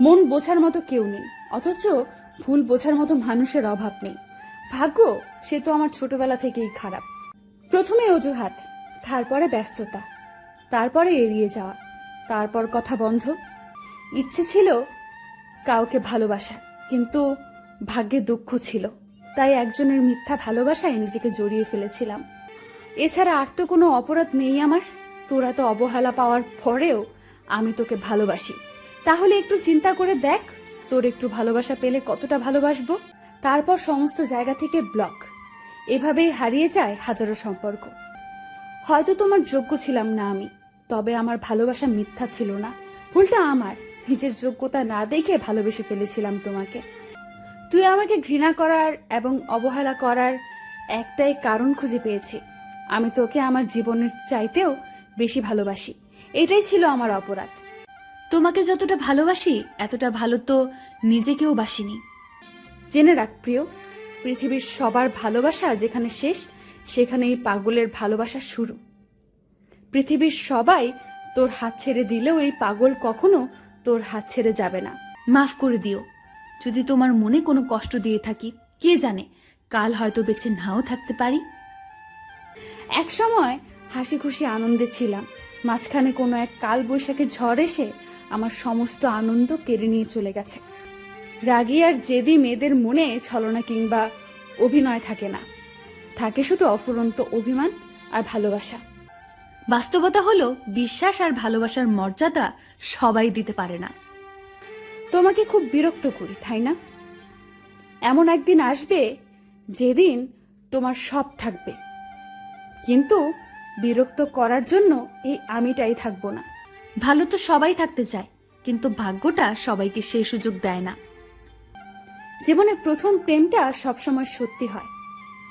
মন বোঝার মতো কেউ নেই। অথচ ভুল বোঝার মতো মানুষের অভাব নেই। ভাগ্য, সে তো আমার ছোটবেলা থেকেই খারাপ। প্রথমে অজুহাত, তারপরে ব্যস্ততা, তারপরে এড়িয়ে যাওয়া, তারপর কথা বন্ধ। ইচ্ছে ছিল কাউকে ভালোবাসা, কিন্তু ভাগ্যে দুঃখ ছিল। তাই একজনের মিথ্যা ভালোবাসায় নিজেকে জড়িয়ে ফেলেছিলাম। এছাড়া আর তো কোনো অপরাধ নেই আমার। তোরা তো অবহেলা পাওয়ার পরেও আমি তোকে ভালোবাসি। তাহলে একটু চিন্তা করে দেখ, তোর একটু ভালোবাসা পেলে কতটা ভালোবাসবো। তারপর সমস্ত জায়গা থেকে ব্লক এভাবেই হারিয়ে যায় হাজারো সম্পর্ক। হয়তো তোমার যোগ্য ছিলাম না আমি, তবে আমার ভালোবাসা মিথ্যা ছিল না। ভুলটা আমার, নিজের যোগ্যতা না দেখে ভালোবেসে ফেলেছিলাম তোমাকে। তুই আমাকে ঘৃণা করার এবং অবহেলা করার একটাই কারণ খুঁজে পেয়েছি। আমি তোকে আমার জীবনের চাইতেও বেশি ভালোবাসি। এটাই ছিল আমার অপরাধ। তোমাকে যতটা ভালোবাসি, এতটা ভালো তো নিজেকেও বাসিনি। জেনে রাখ প্রিয়, পৃথিবীর সবার ভালোবাসা যেখানে শেষ, সেখানেই পাগলের ভালোবাসা শুরু। পৃথিবীর সবাই তোর হাত ছেড়ে দিলেও এই পাগল কখনো তোর হাত ছেড়ে যাবে না। মাফ করে দিও। যদি তোমার মনে কোনো কষ্ট দিয়ে থাকি, কে জানে, কাল হয়তো বেঁচে নাও থাকতে পারি। এক সময় হাসি খুশি আনন্দে ছিলাম। মাঝখানে কোনো এক কাল বৈশাখে ঝড় এসে আমার সমস্ত আনন্দ কেড়ে নিয়ে চলে গেছে। রাগী আর জেদি মেয়েদের মনে ছলনা কিংবা অভিনয় থাকে না। থাকে শুধু অফুরন্ত অভিমান আর ভালোবাসা। বাস্তবতা হলো, বিশ্বাস আর ভালোবাসার মর্যাদা সবাই দিতে পারে না। তোমাকে খুব বিরক্ত করি, তাই না? এমন একদিন আসবে যেদিন তোমার সব থাকবে। কিন্তু বিরক্ত করার জন্য এই আমিটাই থাকব না। ভালো তো সবাই থাকতে চায়, কিন্তু ভাগ্যটা সবাইকে সেই সুযোগ দেয় না। জীবনের প্রথম প্রেমটা সবসময় সত্যি হয়,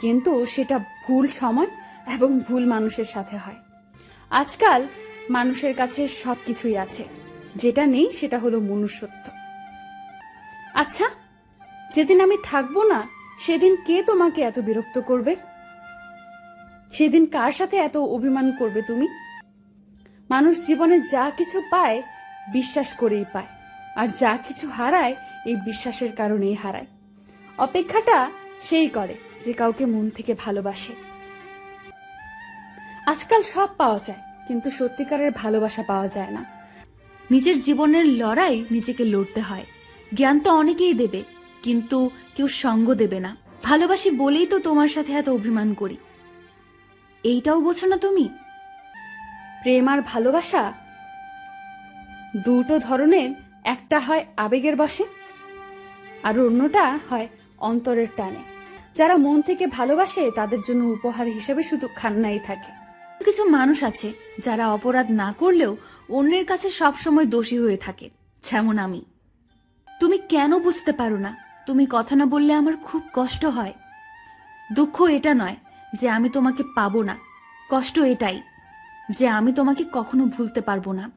কিন্তু সেটা ভুল সময় এবং ভুল মানুষের সাথে হয়। আজকাল মানুষের কাছে সব কিছুই আছে, যেটা নেই সেটা হলো মনুষ্যত্ব। আচ্ছা যেদিন আমি থাকব না, সেদিন কে তোমাকে এত বিরক্ত করবে? সেদিন কার সাথে এত অভিমান করবে তুমি? মানুষ জীবনে যা কিছু পায়, বিশ্বাস করেই পায়। আর যা কিছু হারায়, এই বিশ্বাসের কারণেই হারায়। অপেক্ষাটা সেই করে যে কাউকে মন থেকে ভালোবাসে। আজকাল সব পাওয়া যায়, কিন্তু সত্যিকারের ভালোবাসা পাওয়া যায় না। নিজের জীবনের লড়াই নিজেকে লড়তে হয়। জ্ঞান তো অনেকেই দেবে, কিন্তু কেউ সঙ্গ দেবে না। ভালোবাসি বলেই তো তোমার সাথে এত অভিমান করি। এইটাও বোঝো না তুমি? প্রেম আর ভালোবাসা? দুটো ধরনের, একটা হয় আবেগের বসে আর অন্যটা হয় অন্তরের টানে। যারা মন থেকে ভালোবাসে, তাদের জন্য উপহার হিসেবে শুধু খান্নাই থাকে। কিছু মানুষ আছে, যারা অপরাধ না করলেও অন্যের কাছে সবসময় দোষী হয়ে থাকে, যেমন আমি। তুমি কেন বুঝতে পারো না? তুমি কথা না বললে আমার খুব কষ্ট হয়। দুঃখ এটা নয় যে আমি তোমাকে পাবো না। কষ্ট এটাই। যে আমি তোমাকে কখনো ভুলতে পারব না।